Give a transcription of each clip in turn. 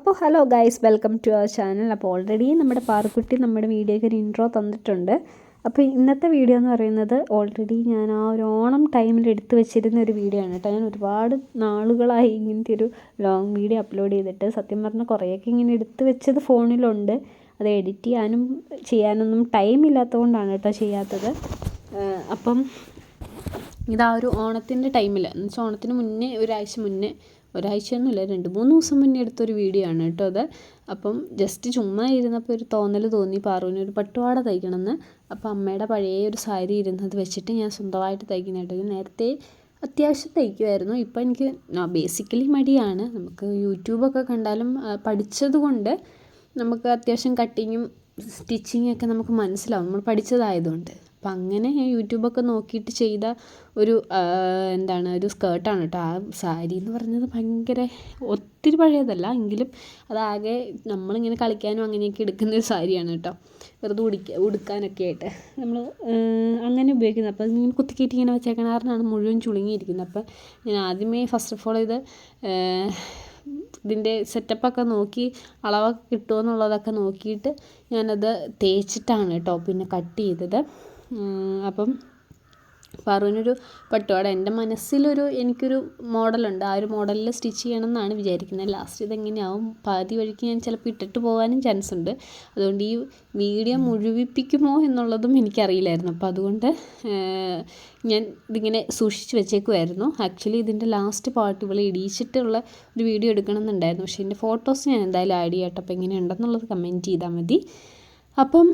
അപ്പോൾ hello guys welcome to our channel. അപ്പോൾ already നമ്മുടെ പാറക്കുട്ടി നമ്മുടെ വീഡിയോയ്ക്ക് ഒരു ഇൻട്രോ തന്നിട്ടുണ്ട്. അപ്പോൾ ഇന്നത്തെ വീഡിയോ എന്ന് പറയുന്നത് ഓൾറെഡി ഞാൻ ആ ഒരു ഓണം ടൈമിൽ എടുത്തു വെച്ചിരുന്ന ഒരു വീഡിയോ ആണ് കേട്ടോ. ഞാൻ ഒരുപാട് നാളുകളായി ഇങ്ങനത്തെ ഒരു ലോങ് വീഡിയോ അപ്ലോഡ് ചെയ്തിട്ട് സത്യം പറഞ്ഞാൽ കുറേയൊക്കെ ഇങ്ങനെ എടുത്തു വെച്ചത് ഫോണിലുണ്ട്. അത് എഡിറ്റ് ചെയ്യാനും ചെയ്യാനൊന്നും ടൈം ഇല്ലാത്തതുകൊണ്ടാണ് കേട്ടോ ചെയ്യാത്തത്. അപ്പം ഇതാ ഒരു ഓണത്തിന്റെ ടൈമിൽ എന്ന് വെച്ചാൽ ഓണത്തിന് മുന്നേ ഒരാഴ്ച മുന്നേ ഒരാഴ്ചയൊന്നുമില്ല രണ്ട് മൂന്ന് ദിവസം മുന്നേ എടുത്തൊരു വീഡിയോ ആണ് കേട്ടോ അത്. അപ്പം ജസ്റ്റ് ചുമ്മാ ഇരുന്നപ്പോൾ ഒരു തോന്നൽ തോന്നി പാറുവിന് ഒരു പട്ടുപാട തയ്ക്കണമെന്ന്. അപ്പം അമ്മയുടെ പഴയ ഒരു സാരി ഇരുന്നത് വെച്ചിട്ട് ഞാൻ സ്വന്തമായിട്ട് തയ്ക്കുന്ന കേട്ടോ. നേരത്തെ അത്യാവശ്യം തയ്ക്കുമായിരുന്നു. ഇപ്പം എനിക്ക് ബേസിക്കലി മടിയാണ്. നമുക്ക് യൂട്യൂബൊക്കെ കണ്ടാലും പഠിച്ചത് കൊണ്ട് നമുക്ക് അത്യാവശ്യം കട്ടിങ്ങും സ്റ്റിച്ചിങ്ങൊക്കെ നമുക്ക് മനസ്സിലാവും. നമ്മൾ പഠിച്ചതായതുകൊണ്ട്. അപ്പം അങ്ങനെ യൂട്യൂബൊക്കെ നോക്കിയിട്ട് ചെയ്ത ഒരു എന്താണ് ഒരു സ്കേർട്ടാണ് കേട്ടോ. ആ സാരി എന്ന് പറഞ്ഞത് ഭയങ്കര ഒത്തിരി പഴയതല്ല. എങ്കിലും അതാകെ നമ്മളിങ്ങനെ കളിക്കാനും അങ്ങനെയൊക്കെ എടുക്കുന്ന ഒരു സാരിയാണ് കേട്ടോ. വെറുതെ ഉടിക്ക ഉടുക്കാനൊക്കെ ആയിട്ട്. നമ്മൾ അങ്ങനെ ഉപയോഗിക്കുന്നത്. അപ്പോൾ ഇങ്ങനെ കുത്തിക്കയറ്റി ഇങ്ങനെ വെച്ചേക്കണ കാരണമാണ് മുഴുവൻ ചുളുങ്ങിയിരിക്കുന്നത്. അപ്പോൾ ഞാൻ ആദ്യമേ ഫസ്റ്റ് ഓഫ് ഓൾ ഇത് ഇതിന്റെ സെറ്റപ്പൊക്കെ നോക്കി അളവൊക്കെ കിട്ടുമോ എന്നുള്ളതൊക്കെ നോക്കിയിട്ട് ഞാനത് തേച്ചിട്ടാണ് കേട്ടോ പിന്നെ കട്ട് ചെയ്തത്. അപ്പം പാറുവിനൊരു പട്ടുപാട. എന്റെ മനസ്സിലൊരു എനിക്കൊരു മോഡലുണ്ട്. ആ ഒരു മോഡലിൽ സ്റ്റിച്ച് ചെയ്യണം എന്നാണ് വിചാരിക്കുന്നത്. ലാസ്റ്റ് ഇതെങ്ങനെയാവും? പാതി വഴിക്ക് ഞാൻ ചിലപ്പോൾ ഇട്ടിട്ട് പോകാനും ചാൻസ് ഉണ്ട് അതുകൊണ്ട് ഈ വീഡിയോ മുഴുവിപ്പിക്കുമോ എന്നുള്ളതും എനിക്കറിയില്ലായിരുന്നു. അപ്പോൾ അതുകൊണ്ട് ഞാൻ ഇതിങ്ങനെ സൂക്ഷിച്ച് വെച്ചേക്കുമായിരുന്നു ആക്ച്വലി ഇതിന്റെ ലാസ്റ്റ് പാർട്ട് ഇവളെ ഇടിയിച്ചിട്ടുള്ള ഒരു വീഡിയോ എടുക്കണം എന്നുണ്ടായിരുന്നു പക്ഷേ എന്റെ ഫോട്ടോസ് ഞാൻ എന്തായാലും ആഡ് ചെയ്യട്ടെ അപ്പോൾ എങ്ങനെയുണ്ടെന്നുള്ളത് കമന്റ് ചെയ്താൽ മതി. അപ്പം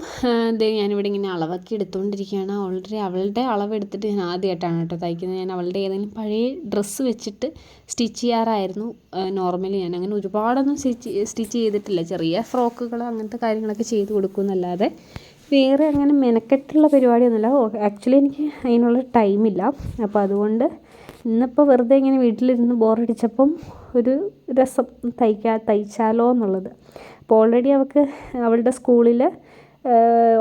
ദേ ഞാനിവിടെ ഇങ്ങനെ അളവൊക്കെ എടുത്തുകൊണ്ടിരിക്കുകയാണ് ഓൾറെഡി അവളുടെ അളവെടുത്തിട്ട് ഞാൻ ആദ്യമായിട്ടാണ് കേട്ടോ തയ്ക്കുന്നത്. ഞാൻ അവളുടെ ഏതെങ്കിലും പഴയ ഡ്രസ്സ് വെച്ചിട്ട് സ്റ്റിച്ച് ചെയ്യാറായിരുന്നു. നോർമലി ഞാൻ. അങ്ങനെ ഒരുപാടൊന്നും സ്റ്റിച്ച് സ്റ്റിച്ച് ചെയ്തിട്ടില്ല. ചെറിയ ഫ്രോക്കുകൾ അങ്ങനത്തെ കാര്യങ്ങളൊക്കെ ചെയ്ത് കൊടുക്കുമെന്നല്ലാതെ വേറെ അങ്ങനെ മെനക്കെട്ടുള്ള പരിപാടിയൊന്നുമില്ല. ആക്ച്വലി എനിക്ക് അതിനുള്ള ടൈമില്ല. അപ്പോൾ അതുകൊണ്ട് ഇന്നിപ്പോൾ വെറുതെ ഇങ്ങനെ വീട്ടിലിരുന്ന് ബോറടിച്ചപ്പം ഒരു രസം തയ്ക്കാ തയ്ച്ചാലോ എന്നുള്ളത്. അപ്പോൾ ഓൾറെഡി അവൾക്ക് അവളുടെ സ്കൂളിൽ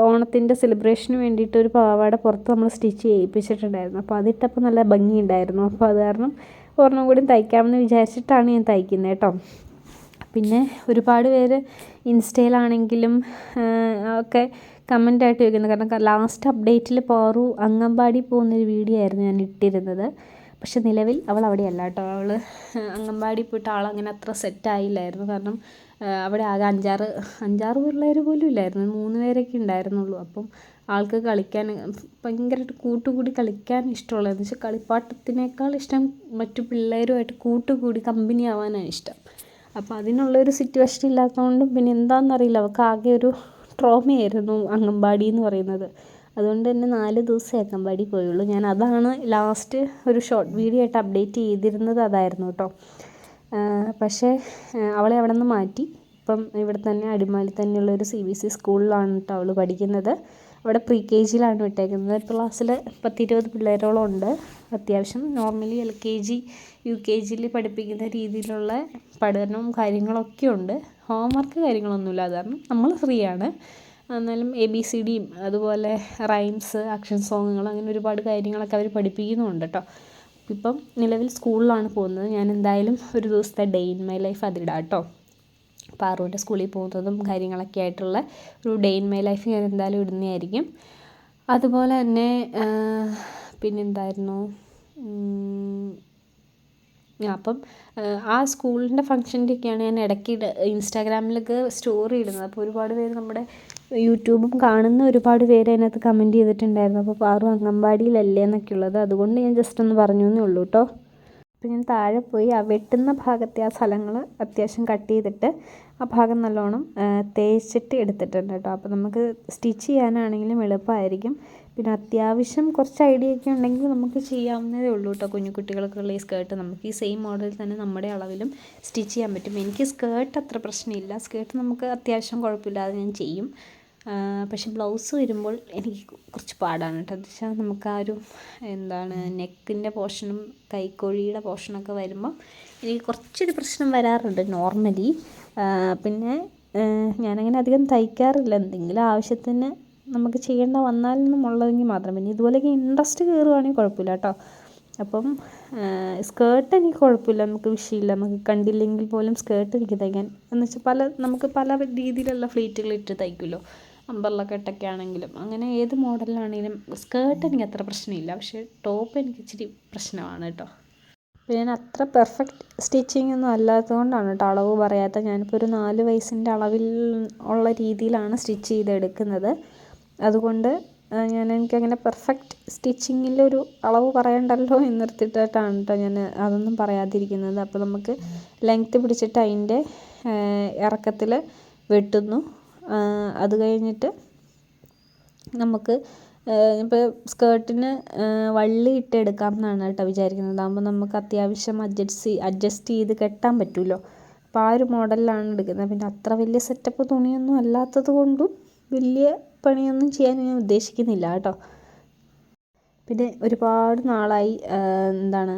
ഓണത്തിന്റെ സെലിബ്രേഷന് വേണ്ടിയിട്ട് ഒരു പാവാട പുറത്ത് നമ്മൾ സ്റ്റിച്ച് ചെയ്യിപ്പിച്ചിട്ടുണ്ടായിരുന്നു. അപ്പോൾ അതിട്ടപ്പോൾ നല്ല ഭംഗിയുണ്ടായിരുന്നു. അപ്പോൾ അത് കാരണം ഒരെണ്ണം കൂടി തയ്ക്കാമെന്ന് വിചാരിച്ചിട്ടാണ് ഞാൻ തയ്ക്കുന്നത് കേട്ടോ പിന്നെ ഒരുപാട് പേര് ഇൻസ്റ്റയിലാണെങ്കിലും ഒക്കെ കമന്റായിട്ട് ചോദിക്കുന്നത് കാരണം ലാസ്റ്റ് അപ്ഡേറ്റിൽ പാറു അംഗൻവാടി പോകുന്നൊരു വീഡിയോ ആയിരുന്നു ഞാൻ ഇട്ടിരുന്നത്. പക്ഷെ നിലവിൽ അവൾ അവിടെയല്ല കേട്ടോ അവൾ അംഗൻവാടി പോയിട്ട് ആളങ്ങനെ അത്ര സെറ്റായില്ലായിരുന്നു കാരണം അവിടെ ആകെ അഞ്ചാറ് അഞ്ചാറ് പിള്ളേർ പോലും ഇല്ലായിരുന്നു. മൂന്ന് പേരൊക്കെ ഉണ്ടായിരുന്നുള്ളൂ. അപ്പം ആൾക്ക് കളിക്കാൻ ഭയങ്കരമായിട്ട് കൂട്ടുകൂടി കളിക്കാൻ ഇഷ്ടമുള്ളത് എന്ന് വെച്ചാൽ കളിപ്പാട്ടത്തിനേക്കാൾ ഇഷ്ടം മറ്റു പിള്ളേരുമായിട്ട് കൂട്ടുകൂടി കമ്പനി ആവാനാണ് ഇഷ്ടം. അപ്പോൾ അതിനുള്ളൊരു സിറ്റുവേഷൻ ഇല്ലാത്തതുകൊണ്ടും പിന്നെ എന്താണെന്നറിയില്ല അവൾക്ക് ആകെ ഒരു ട്രോമയായിരുന്നു അംഗൻവാടി എന്ന് പറയുന്നത്. അതുകൊണ്ട് തന്നെ നാല് ദിവസമേ അംഗൻവാടി പോയുള്ളൂ. ഞാൻ അതാണ് ലാസ്റ്റ് ഒരു ഷോർട്ട് വീഡിയോ ആയിട്ട് അപ്ഡേറ്റ് ചെയ്തിരുന്നത് അതായിരുന്നു കേട്ടോ. പക്ഷേ അവളെ അവിടെ നിന്ന് മാറ്റി. ഇപ്പം ഇവിടെ തന്നെ അടിമാലി തന്നെയുള്ള ഒരു സി ബി എസ് ഇ സ്കൂളിലാണ് കേട്ടോ അവൾ പഠിക്കുന്നത്. അവിടെ പ്രീ കെ ജിയിലാണ് വിട്ടേക്കുന്നത്. ക്ലാസ്സിൽ പത്തിരുപത് പിള്ളേരോളം ഉണ്ട്. അത്യാവശ്യം normally L K G U K ജിയിൽ പഠിപ്പിക്കുന്ന രീതിയിലുള്ള പഠനവും കാര്യങ്ങളൊക്കെ ഉണ്ട്. ഹോം വർക്ക് കാര്യങ്ങളൊന്നുമില്ല. അത് കാരണം നമ്മൾ ഫ്രീ ആണ് എന്നാലും എ ബി സി ഡിയും അതുപോലെ റൈംസ് ആക്ഷൻ സോങ്ങുകൾ അങ്ങനെ ഒരുപാട് കാര്യങ്ങളൊക്കെ അവർ പഠിപ്പിക്കുന്നുമുണ്ട് കേട്ടോ. ഇപ്പം നിലവിൽ സ്കൂളിലാണ് പോകുന്നത്. ഞാൻ എന്തായാലും ഒരു ദിവസത്തെ ഡേ ഇൻ മൈ ലൈഫ് അതിടാം കേട്ടോ. പാറുവിന്റെ സ്കൂളിൽ പോകുന്നതും കാര്യങ്ങളൊക്കെ ആയിട്ടുള്ള ഒരു ഡേ ഇൻ മൈ ലൈഫ് ഞാൻ എന്തായാലും ഇടുന്നതായിരിക്കും. അതുപോലെ തന്നെ പിന്നെന്തായിരുന്നു? അപ്പം ആ സ്കൂളിന്റെ ഫംഗ്ഷന്റെയൊക്കെയാണ് ഞാൻ ഇടയ്ക്ക് ഇൻസ്റ്റാഗ്രാമിലൊക്കെ സ്റ്റോറി ഇടുന്നത്. അപ്പോൾ ഒരുപാട് പേര് നമ്മുടെ യൂട്യൂബും കാണുന്ന ഒരുപാട് പേര് അതിനകത്ത് കമന്റ് ചെയ്തിട്ടുണ്ടായിരുന്നു. അപ്പോൾ പാറു എന്നൊക്കെ ഉള്ളത് അതുകൊണ്ട് ഞാൻ ജസ്റ്റ് ഒന്ന് പറഞ്ഞു എന്നേ ഉള്ളൂ കേട്ടോ അപ്പോൾ ഞാൻ താഴെ പോയി ആ വെട്ടുന്ന ഭാഗത്തെ ആ സ്ഥലങ്ങൾ അത്യാവശ്യം കട്ട് ചെയ്തിട്ട് ആ ഭാഗം നല്ലോണം തേച്ചിട്ട് എടുത്തിട്ടുണ്ട് കേട്ടോ അപ്പോൾ നമുക്ക് സ്റ്റിച്ച് ചെയ്യാനാണെങ്കിലും എളുപ്പമായിരിക്കും പിന്നെ അത്യാവശ്യം കുറച്ച് ഐഡിയ ഒക്കെ ഉണ്ടെങ്കിൽ നമുക്ക് ചെയ്യാവുന്നതേ ഉള്ളൂ കേട്ടോ കുഞ്ഞു കുട്ടികൾക്കുള്ള ഈ സ്കേർട്ട് നമുക്ക് ഈ സെയിം മോഡലിൽ തന്നെ നമ്മുടെ അളവിലും സ്റ്റിച്ച് ചെയ്യാൻ പറ്റും. എനിക്ക് സ്കേർട്ട് അത്ര പ്രശ്നമില്ല. സ്കേർട്ട് നമുക്ക് അത്യാവശ്യം കുഴപ്പമില്ലാതെ ഞാൻ ചെയ്യും. പക്ഷെ ബ്ലൗസ് വരുമ്പോൾ എനിക്ക് കുറച്ച് പാടാണ് കേട്ടോ എന്ന് വെച്ചാൽ നമുക്ക് ആ ഒരു എന്താണ് നെക്കിന്റെ പോർഷനും കൈക്കോഴിയുടെ പോർഷനൊക്കെ വരുമ്പോൾ എനിക്ക് കുറച്ചൊരു പ്രശ്നം വരാറുണ്ട് നോർമലി പിന്നെ ഞാനങ്ങനെ അധികം തയ്ക്കാറില്ല. എന്തെങ്കിലും ആവശ്യത്തിന് നമുക്ക് ചെയ്യേണ്ട വന്നാൽ എന്നുള്ളതെങ്കിൽ മാത്രം. പിന്നെ ഇതുപോലെയൊക്കെ ഇൻട്രസ്റ്റ് കയറുവാണെങ്കിൽ കുഴപ്പമില്ല കേട്ടോ. അപ്പം സ്കേർട്ട് എനിക്ക് കുഴപ്പമില്ല. നമുക്ക് വിഷയമില്ല. നമുക്ക് കണ്ടില്ലെങ്കിൽ പോലും സ്കേർട്ട് എനിക്ക് തയ്ക്കാൻ. എന്ന് വെച്ചാൽ പല നമുക്ക് പല രീതിയിലുള്ള ഫ്ലീറ്റുകൾ ഇട്ട് തയ്ക്കുമല്ലോ. അമ്പർല കെട്ടൊക്കെ ആണെങ്കിലും അങ്ങനെ ഏത് മോഡലിലാണെങ്കിലും സ്കേർട്ട് എനിക്ക് അത്ര പ്രശ്നമില്ല. പക്ഷേ ടോപ്പ് എനിക്ക് ഇച്ചിരി പ്രശ്നമാണ് കേട്ടോ. പിന്നെ ഞാൻ അത്ര പെർഫെക്റ്റ് സ്റ്റിച്ചിങ് ഒന്നും അല്ലാത്തത് കൊണ്ടാണ് കേട്ടോ അളവ് പറയാത്ത ഞാനിപ്പോൾ ഒരു നാല് വയസ്സിന്റെ അളവിൽ ഉള്ള രീതിയിലാണ് സ്റ്റിച്ച് ചെയ്തെടുക്കുന്നത്. അതുകൊണ്ട് ഞാൻ എനിക്കങ്ങനെ പെർഫെക്റ്റ് സ്റ്റിച്ചിങ്ങിലൊരു അളവ് പറയണ്ടല്ലോ എന്നോർത്തിട്ടാണ് കേട്ടോ ഞാൻ അതൊന്നും പറയാതിരിക്കുന്നത്. അപ്പോൾ നമുക്ക് ലെങ്ത്ത് പിടിച്ചിട്ട് അതിന്റെ ഇറക്കത്തിൽ വെട്ടുന്നു. അത് കഴിഞ്ഞിട്ട് നമുക്ക് ഇപ്പോൾ സ്കേർട്ടിന് വള്ളി ഇട്ട് എടുക്കാം എന്നാണ് കേട്ടോ വിചാരിക്കുന്നത്. അതാകുമ്പോൾ നമുക്ക് അത്യാവശ്യം അഡ്ജസ്റ്റ് അഡ്ജസ്റ്റ് ചെയ്ത് കെട്ടാൻ പറ്റുമല്ലോ അപ്പോൾ ആ ഒരു മോഡലിലാണ് എടുക്കുന്നത്. പിന്നെ അത്ര വലിയ സെറ്റപ്പ് തുണിയൊന്നും അല്ലാത്തത് കൊണ്ടും വലിയ പണിയൊന്നും ചെയ്യാൻ ഞാൻ ഉദ്ദേശിക്കുന്നില്ല കേട്ടോ. പിന്നെ ഒരുപാട് നാളായി എന്താണ്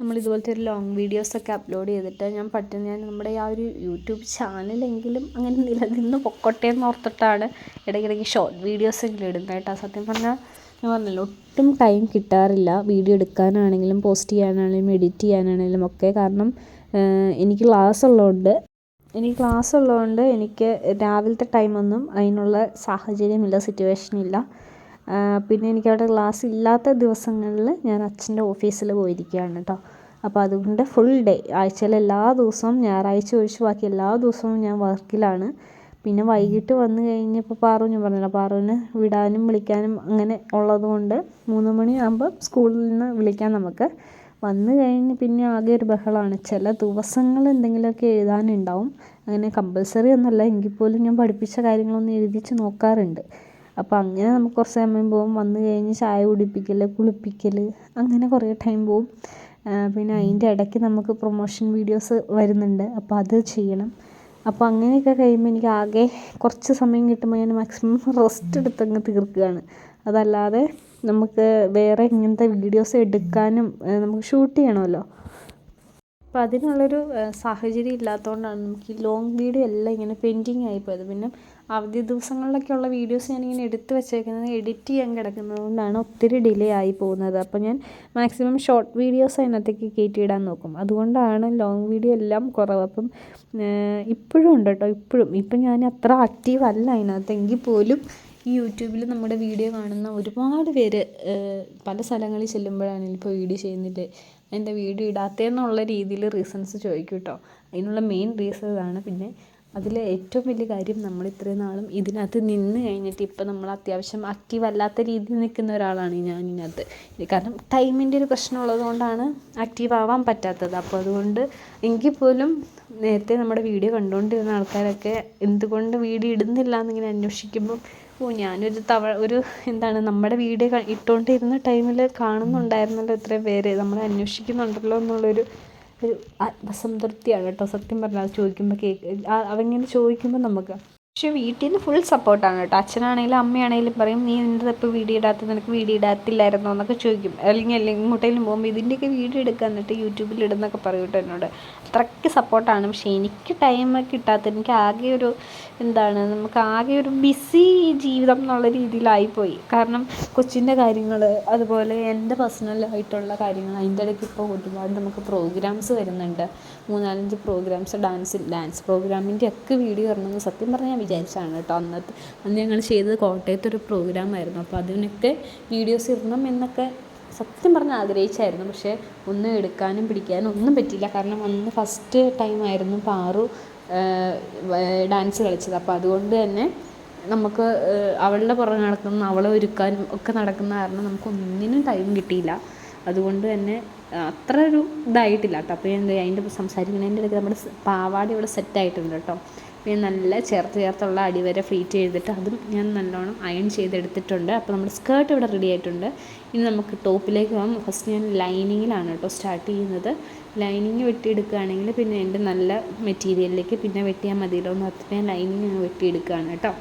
നമ്മൾ ഇതുപോലത്തെ ഒരു ലോങ് വീഡിയോസൊക്കെ അപ്ലോഡ് ചെയ്തിട്ട് ഞാൻ പറ്റുന്ന ഞാൻ നമ്മുടെ ആ ഒരു യൂട്യൂബ് ചാനലെങ്കിലും അങ്ങനെ നിലനിന്ന് പൊക്കോട്ടെ എന്ന് ഓർത്തിട്ടാണ് ഇടയ്ക്കിടയ്ക്ക് ഷോർട്ട് വീഡിയോസെങ്കിലും ഇടുന്നത് കേട്ടോ. സത്യം പറഞ്ഞാൽ ഞാൻ പറഞ്ഞല്ലോ ഒട്ടും ടൈം കിട്ടാറില്ല. വീഡിയോ എടുക്കാനാണെങ്കിലും പോസ്റ്റ് ചെയ്യാനാണെങ്കിലും എഡിറ്റ് ചെയ്യാനാണെങ്കിലും ഒക്കെ. കാരണം എനിക്ക് ക്ലാസ് ഉള്ളതുകൊണ്ട് എനിക്ക് ക്ലാസ് ഉള്ളതുകൊണ്ട് എനിക്ക് രാവിലത്തെ ടൈമൊന്നും അതിനുള്ള സാഹചര്യമില്ല സിറ്റുവേഷനില്ല പിന്നെ എനിക്ക് അവിടെ ക്ലാസ് ഇല്ലാത്ത ദിവസങ്ങളിൽ ഞാൻ അച്ഛന്റെ ഓഫീസിൽ പോയിരിക്കുകയാണ് കേട്ടോ അപ്പോൾ അതുകൊണ്ട് ഫുൾ ഡേ ആഴ്ചയിലെ എല്ലാ ദിവസവും ഞായറാഴ്ച ഒഴിച്ച് ബാക്കി എല്ലാ ദിവസവും ഞാൻ വർക്കിലാണ്. പിന്നെ വൈകിട്ട് വന്നു കഴിഞ്ഞപ്പോൾ പാറു ഞാൻ പറഞ്ഞല്ലോ പാറുവിന് വിടാനും വിളിക്കാനും അങ്ങനെ ഉള്ളതുകൊണ്ട് മൂന്ന് മണിയാകുമ്പോൾ സ്കൂളിൽ നിന്ന് വിളിക്കാം നമുക്ക്. വന്നു കഴിഞ്ഞ് പിന്നെ ആകെ ഒരു ബഹളമാണ് ചില ദിവസങ്ങൾ എന്തെങ്കിലുമൊക്കെ എഴുതാനുണ്ടാവും. അങ്ങനെ കമ്പൽസറി ഒന്നുമല്ല. എങ്കിൽ പോലും ഞാൻ പഠിപ്പിച്ച കാര്യങ്ങളൊന്ന് എഴുതിച്ച് നോക്കാറുണ്ട്. അപ്പോൾ അങ്ങനെ നമുക്ക് കുറച്ച് സമയം പോകും. വന്നു കഴിഞ്ഞ് ചായ കുടിപ്പിക്കൽ കുളിപ്പിക്കൽ അങ്ങനെ കുറേ ടൈം പോകും. പിന്നെ അതിന്റെ ഇടയ്ക്ക് നമുക്ക് പ്രൊമോഷൻ വീഡിയോസ് വരുന്നുണ്ട്. അപ്പോൾ അത് ചെയ്യണം. അപ്പോൾ അങ്ങനെയൊക്കെ കഴിയുമ്പോൾ എനിക്ക് ആകെ കുറച്ച് സമയം കിട്ടുമ്പോൾ ഞാൻ മാക്സിമം റെസ്റ്റ് എടുത്തങ്ങ് തീർക്കുകയാണ്. അതല്ലാതെ നമുക്ക് വേറെ ഇങ്ങനത്തെ വീഡിയോസ് എടുക്കാനും നമുക്ക് ഷൂട്ട് ചെയ്യണമല്ലോ. അപ്പോൾ അതിനുള്ളൊരു സാഹചര്യം ഇല്ലാത്തതുകൊണ്ടാണ് നമുക്ക് ഈ ലോങ് വീഡിയോ എല്ലാം ഇങ്ങനെ പെൻഡിങ് ആയിപ്പോയത് പിന്നെ അവധി ദിവസങ്ങളിലൊക്കെയുള്ള വീഡിയോസ് ഞാനിങ്ങനെ എടുത്ത് വെച്ചേക്കുന്നത് എഡിറ്റ് ചെയ്യാൻ കിടക്കുന്നത് കൊണ്ടാണ് ഒത്തിരി ഡിലേ ആയി പോകുന്നത്. അപ്പോൾ ഞാൻ മാക്സിമം ഷോർട്ട് വീഡിയോസ് അതിനകത്തേക്ക് കയറ്റിയിടാൻ നോക്കും. അതുകൊണ്ടാണ് ലോങ് വീഡിയോ എല്ലാം കുറവ്. അപ്പം ഇപ്പോഴും ഉണ്ട് കേട്ടോ ഇപ്പോഴും. ഇപ്പം ഞാൻ അത്ര ആക്റ്റീവ് അല്ല അതിനകത്ത്. എങ്കിൽ പോലും ഈ യൂട്യൂബിൽ നമ്മുടെ വീഡിയോ കാണുന്ന ഒരുപാട് പേര് പല സ്ഥലങ്ങളിൽ ചെല്ലുമ്പോഴാണെങ്കിലും ഇപ്പോൾ വീഡിയോ ചെയ്യുന്നില്ലേ എന്റെ വീഡിയോ ഇടാത്തതെന്നുള്ള രീതിയിൽ റീസൺസ് ചോദിക്കും കേട്ടോ അതിനുള്ള മെയിൻ റീസൺ ഇതാണ്. പിന്നെ അതിൽ ഏറ്റവും വലിയ കാര്യം നമ്മൾ ഇത്രയും നാളും ഇതിനകത്ത് നിന്ന് കഴിഞ്ഞിട്ട് ഇപ്പം നമ്മൾ അത്യാവശ്യം ആക്റ്റീവ് അല്ലാത്ത രീതിയിൽ നിൽക്കുന്ന ഒരാളാണ് ഞാൻ ഇതിനകത്ത്. കാരണം ടൈമിന്റെ ഒരു പ്രശ്നം ഉള്ളതുകൊണ്ടാണ് ആക്റ്റീവ് ആവാൻ പറ്റാത്തത്. അപ്പോൾ അതുകൊണ്ട് എങ്കിൽ പോലും നേരത്തെ നമ്മുടെ വീഡിയോ കണ്ടുകൊണ്ടിരുന്ന ആൾക്കാരൊക്കെ എന്തുകൊണ്ട് വീഡിയോ ഇടുന്നില്ല എന്നിങ്ങനെ അന്വേഷിക്കുമ്പം ഓ ഞാനൊരു തവ ഒരു എന്താണ് നമ്മുടെ വീഡിയോ ഇട്ടുകൊണ്ടിരുന്ന ടൈമിൽ കാണുന്നുണ്ടായിരുന്നല്ലോ ഇത്രയും പേര്. നമ്മളെ അന്വേഷിക്കുന്നുണ്ടല്ലോ എന്നുള്ളൊരു ഒരു ആത്മസംതൃപ്തിയാണ് കേട്ടോ സത്യം പറഞ്ഞാൽ അത് ചോദിക്കുമ്പോൾ കേക്ക് അവങ്ങനെ ചോദിക്കുമ്പോൾ നമുക്ക് പക്ഷേ വീട്ടിൽ നിന്ന് ഫുൾ സപ്പോർട്ടാണ് കേട്ടോ. അച്ഛനാണെങ്കിലും അമ്മയാണെങ്കിലും പറയും നീ എന്താ ഇപ്പോൾ വീഡിയോ ഇടാത്ത നിനക്ക് വീഡിയോ ഇടാത്തില്ലായിരുന്നോ? എന്നൊക്കെ ചോദിക്കും. അല്ലെങ്കിൽ അല്ലെങ്കിൽ ഇങ്ങോട്ടേലും പോകുമ്പോൾ ഇതിന്റെയൊക്കെ വീഡിയോ എടുക്കുക എന്നിട്ട് യൂട്യൂബിൽ ഇടുന്നൊക്കെ പറയും കേട്ടോ എന്നോട്. അത്രയ്ക്ക് സപ്പോർട്ടാണ് പക്ഷേ എനിക്ക് ടൈം കിട്ടാത്ത എനിക്ക് ആകെ ഒരു എന്താണ് നമുക്ക് ആകെ ഒരു ബിസി ജീവിതം എന്നുള്ള രീതിയിലായിപ്പോയി. കാരണം കൊച്ചിന്റെ കാര്യങ്ങൾ അതുപോലെ എന്റെ പേഴ്സണലായിട്ടുള്ള കാര്യങ്ങൾ അതിന്റെ ഇടയ്ക്ക് ഇപ്പോൾ ഒരുപാട് നമുക്ക് പ്രോഗ്രാംസ് വരുന്നുണ്ട്. മൂന്നാലഞ്ച് പ്രോഗ്രാംസ് ഡാൻസ് ഡാൻസ് പ്രോഗ്രാമിന്റെ ഒക്കെ വീഡിയോ ഇടണമെന്ന് സത്യം പറഞ്ഞാൽ ഞാൻ വിചാരിച്ചാണ് കേട്ടോ. അന്നത്തെ അന്ന് ഞങ്ങൾ ചെയ്തത് കോട്ടയത്ത് ഒരു പ്രോഗ്രാമായിരുന്നു. അപ്പോൾ അതിനൊക്കെ വീഡിയോസ് ഇടണം എന്നൊക്കെ സത്യം പറഞ്ഞ് ആഗ്രഹിച്ചായിരുന്നു. പക്ഷേ ഒന്നും എടുക്കാനും പിടിക്കാനും ഒന്നും പറ്റിയില്ല. കാരണം അന്ന് ഫസ്റ്റ് ടൈം ആയിരുന്നു പാറു ഡാൻസ് കളിച്ചത്. അപ്പോൾ അതുകൊണ്ട് തന്നെ നമുക്ക് അവളുടെ പുറകെ നടക്കുന്ന അവളെ ഒരുക്കാനും ഒക്കെ നടക്കുന്ന കാരണം നമുക്ക് ഒന്നിനും ടൈം കിട്ടിയില്ല. അതുകൊണ്ട് തന്നെ അത്ര ഒരു ഇതായിട്ടില്ല കേട്ടോ. അപ്പോൾ ഞാൻ അതിന്റെ സംസാരിക്കുന്നതിന്റെ ഇടയ്ക്ക് നമ്മുടെ പാവാട ഇവിടെ സെറ്റായിട്ടുണ്ട് കേട്ടോ. പിന്നെ നല്ല ചേർത്ത് ചേർത്തുള്ള അടി വരെ ഫ്ലീറ്റ് ചെയ്തിട്ട് അതും ഞാൻ നല്ലോണം അയൺ ചെയ്തെടുത്തിട്ടുണ്ട്. അപ്പോൾ നമ്മുടെ സ്കേർട്ട് ഇവിടെ റെഡി ആയിട്ടുണ്ട്. ഇനി നമുക്ക് ടോപ്പിലേക്ക് പോകാം. ഫസ്റ്റ് ഞാൻ ലൈനിങ്ങിലാണ് കേട്ടോ സ്റ്റാർട്ട് ചെയ്യുന്നത്. ലൈനിങ് വെട്ടിയെടുക്കുകയാണെങ്കിൽ പിന്നെ എന്റെ നല്ല മെറ്റീരിയലിലേക്ക് പിന്നെ വെട്ടിയാൽ മതിയല്ലോ എന്ന് പറഞ്ഞിട്ട് ഞാൻ ലൈനിങ് വെട്ടിയെടുക്കുകയാണ് കേട്ടോ.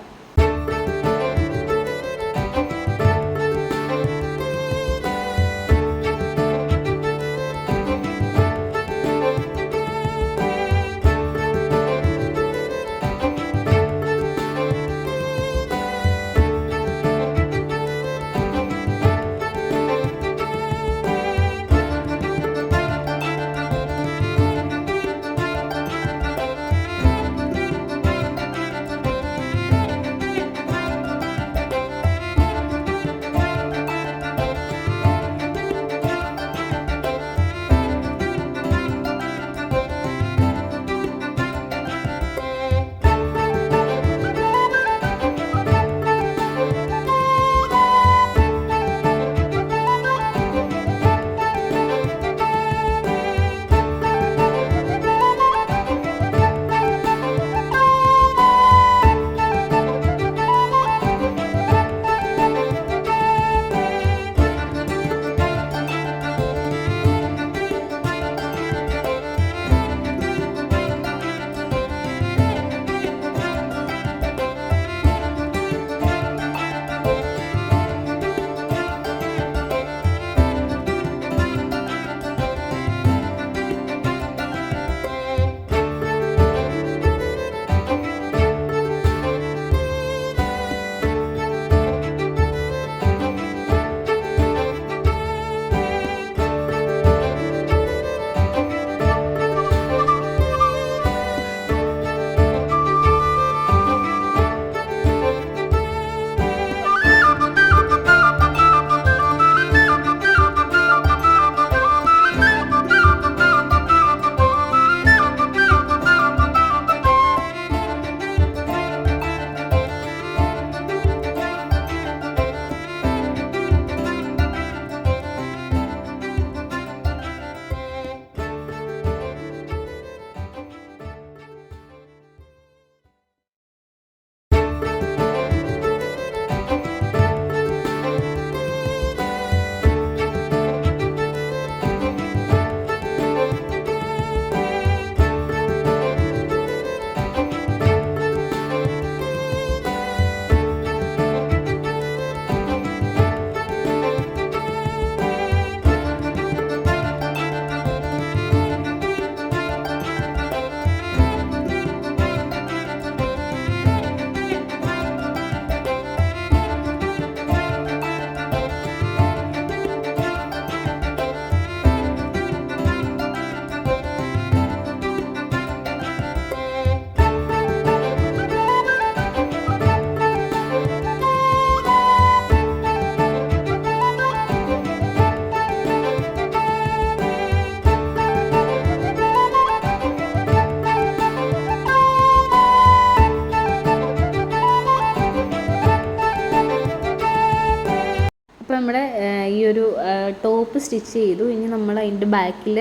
സ്റ്റിച്ച് ചെയ്തു. ഇനി നമ്മൾ അതിന്റെ ബാക്കിൽ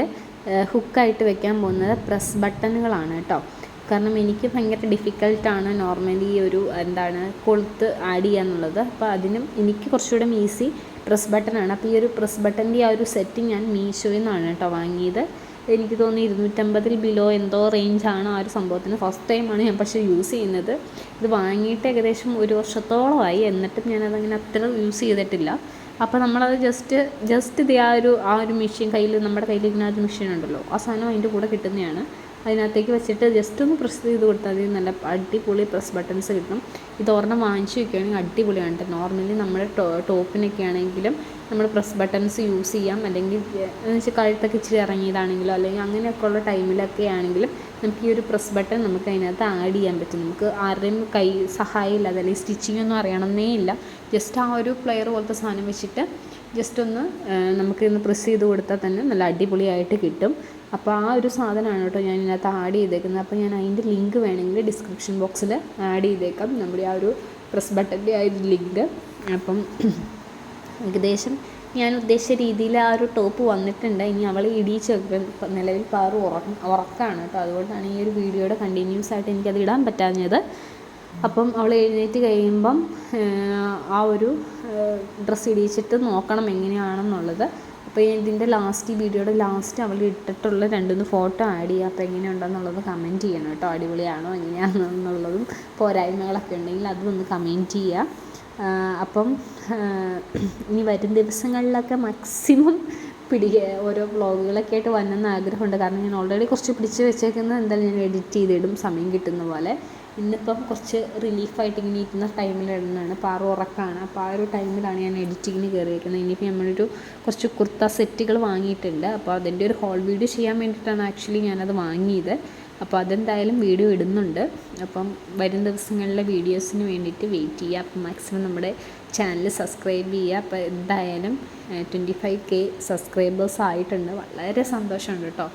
ഹുക്കായിട്ട് വെക്കാൻ പോകുന്നത് പ്രസ് ബട്ടണുകളാണ് കേട്ടോ. കാരണം എനിക്ക് ഭയങ്കര ഡിഫിക്കൽട്ടാണ് നോർമലി ഒരു എന്താണ് കൊളുത്ത് ആഡ് ചെയ്യുക എന്നുള്ളത് അപ്പോൾ അതിനും എനിക്ക് കുറച്ചുകൂടെ ഈസി പ്രസ് ബട്ടണാണ്. അപ്പോൾ ഈ ഒരു പ്രസ് ബട്ടന്റെ ആ ഒരു സെറ്റ് ഞാൻ മീഷോയിൽ നിന്നാണ് കേട്ടോ വാങ്ങിയത്. എനിക്ക് തോന്നി ഇരുന്നൂറ്റമ്പതിൽ ബിലോ എന്തോ റേഞ്ചാണ് ആ ഒരു സംഭവത്തിന്. ഫസ്റ്റ് ടൈമാണ് ഞാൻ പക്ഷേ യൂസ് ചെയ്യുന്നത്. ഇത് വാങ്ങിയിട്ട് ഏകദേശം ഒരു വർഷത്തോളമായി. എന്നിട്ടും ഞാനതങ്ങനെ അത്ര യൂസ് ചെയ്തിട്ടില്ല. അപ്പോൾ നമ്മളത് ജസ്റ്റ് ജസ്റ്റ് ഇത് ആ ഒരു ആ ഒരു മെഷീൻ കയ്യിൽ നമ്മുടെ കയ്യിൽ ഇങ്ങനെ ഒരു മെഷീൻ ഉണ്ടല്ലോ. ആ സാധനം അതിന്റെ കൂടെ കിട്ടുന്നതാണ്. അതിനകത്തേക്ക് വെച്ചിട്ട് ജസ്റ്റ് ഒന്ന് പ്രസ് ചെയ്ത് കൊടുത്താൽ മതി. നല്ല അടിപൊളി പ്രസ് ബട്ടൺസ് കിട്ടും. ഇത് ഒരെണ്ണം വാങ്ങിച്ച് വെക്കുകയാണെങ്കിൽ അടിപൊളിയാണ് നോർമലി നമ്മുടെ ടോപ്പിനൊക്കെ ആണെങ്കിലും നമ്മൾ പ്രസ് ബട്ടൺസ് യൂസ് ചെയ്യാം. അല്ലെങ്കിൽ എന്ന് വെച്ചാൽ കഴുത്തൊക്കെ ഇച്ചിരി ഇറങ്ങിയതാണെങ്കിലോ അല്ലെങ്കിൽ അങ്ങനെയൊക്കെ ഉള്ള ടൈമിലൊക്കെ ആണെങ്കിലും നമുക്ക് ഈ ഒരു പ്രസ് ബട്ടൺ നമുക്ക് അതിനകത്ത് ആഡ് ചെയ്യാൻ പറ്റും. നമുക്ക് ആരുടെയും കൈ സഹായം ഇല്ലാതെ അല്ലെങ്കിൽ സ്റ്റിച്ചിങ് ഒന്നും അറിയണമെന്നേ ഇല്ല. ജസ്റ്റ് ആ ഒരു പ്ലെയർ പോലത്തെ സാധനം വെച്ചിട്ട് ജസ്റ്റ് ഒന്ന് നമുക്ക് ഇന്ന് പ്രസ് ചെയ്ത് കൊടുത്താൽ തന്നെ നല്ല അടിപൊളിയായിട്ട് കിട്ടും. അപ്പോൾ ആ ഒരു സാധനമാണ് കേട്ടോ ഞാൻ ഇതിനകത്ത് ആഡ് ചെയ്തേക്കുന്നത്. അപ്പോൾ ഞാൻ അതിന്റെ ലിങ്ക് വേണമെങ്കിൽ ഡിസ്ക്രിപ്ഷൻ ബോക്സിൽ ആഡ് ചെയ്തേക്കാം. നമ്മുടെ ആ ഒരു പ്രസ് ബട്ടന്റെ ആ ഒരു ലിങ്ക് അപ്പം ഏകദേശം ഞാൻ ഉദ്ദേശിച്ച രീതിയിൽ ആ ഒരു ടോപ്പ് വന്നിട്ടുണ്ട്. ഇനി അവൾ ഇടിയിച്ചൊക്കെ നിലവിൽ പാറു ഉറക്ക ഉറക്കാണ് കേട്ടോ. അതുകൊണ്ടാണ് ഈ ഒരു വീഡിയോയുടെ കണ്ടിന്യൂസ് ആയിട്ട് എനിക്കത് ഇടാൻ പറ്റാഞ്ഞത്. അപ്പം അവൾ എഴുന്നേറ്റ് കഴിയുമ്പം ആ ഒരു ഡ്രസ്സ് ഇടിയിച്ചിട്ട് നോക്കണം എങ്ങനെയാണെന്നുള്ളത്. അപ്പോൾ ഇതിന്റെ ലാസ്റ്റ് വീഡിയോയുടെ ലാസ്റ്റ് അവൾ ഇട്ടിട്ടുള്ള രണ്ടുമൂന്ന് ഫോട്ടോ ആഡ് ചെയ്യുക. അപ്പോൾ എങ്ങനെയുണ്ടെന്നുള്ളത് കമന്റ് ചെയ്യണം കേട്ടോ. അടിപൊളിയാണോ എങ്ങനെയാണെന്നുള്ളതും പോരായ്മകളൊക്കെ ഉണ്ടെങ്കിൽ അതും ഒന്ന് കമന്റ് ചെയ്യുക. അപ്പം ഇനി വരും ദിവസങ്ങളിലൊക്കെ മാക്സിമം പിടി ഓരോ വ്ളോഗുകളൊക്കെ ആയിട്ട് വരണമെന്ന് ആഗ്രഹമുണ്ട്. കാരണം ഞാൻ ഓൾറെഡി കുറച്ച് പിടിച്ച് വെച്ചേക്കുന്നത് എന്തായാലും ഞാൻ എഡിറ്റ് ചെയ്തിടും സമയം കിട്ടുന്ന പോലെ. ഇന്നിപ്പം കുറച്ച് റിലീഫായിട്ട് ഇങ്ങനെ ഇരിക്കുന്ന ടൈമിലിടുന്നതാണ് ആറ് ഉറക്കമാണ് അപ്പോൾ ആ ഒരു ടൈമിലാണ് ഞാൻ എഡിറ്റിങ്ങിന് കയറിയിരിക്കുന്നത് ഇനിയിപ്പോൾ നമ്മളൊരു കുറച്ച് കുർത്ത സെറ്റുകൾ വാങ്ങിയിട്ടുണ്ട്. അപ്പോൾ അതിന്റെ ഒരു ഹോൾ വീഡിയോ ചെയ്യാൻ വേണ്ടിയിട്ടാണ് ആക്ച്വലി ഞാനത് വാങ്ങിയത്. അപ്പോൾ അതെന്തായാലും വീഡിയോ ഇടുന്നുണ്ട്. അപ്പം വരും ദിവസങ്ങളിലെ വീഡിയോസിന് വേണ്ടിയിട്ട് വെയിറ്റ് ചെയ്യുക. അപ്പം മാക്സിമം നമ്മുടെ ചാനൽ സബ്സ്ക്രൈബ് ചെയ്യുക. അപ്പോൾ എന്തായാലും ട്വന്റി ഫൈവ് കെ സബ്സ്ക്രൈബേഴ്സ് ആയിട്ടുണ്ട്. വളരെ സന്തോഷമുണ്ട് കേട്ടോ.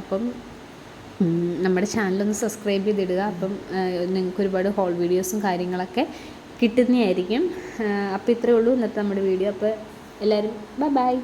അപ്പം നമ്മുടെ ചാനലൊന്ന് സബ്സ്ക്രൈബ് ചെയ്തിടുക. അപ്പം നിങ്ങൾക്ക് ഒരുപാട് ഹോൾ വീഡിയോസും കാര്യങ്ങളൊക്കെ കിട്ടുന്നതായിരിക്കും. അപ്പോൾ ഇത്രയേ ഉള്ളൂ. ഇന്നത്തെ നമ്മുടെ വീഡിയോ. അപ്പോൾ എല്ലാവരും ബൈ ബൈ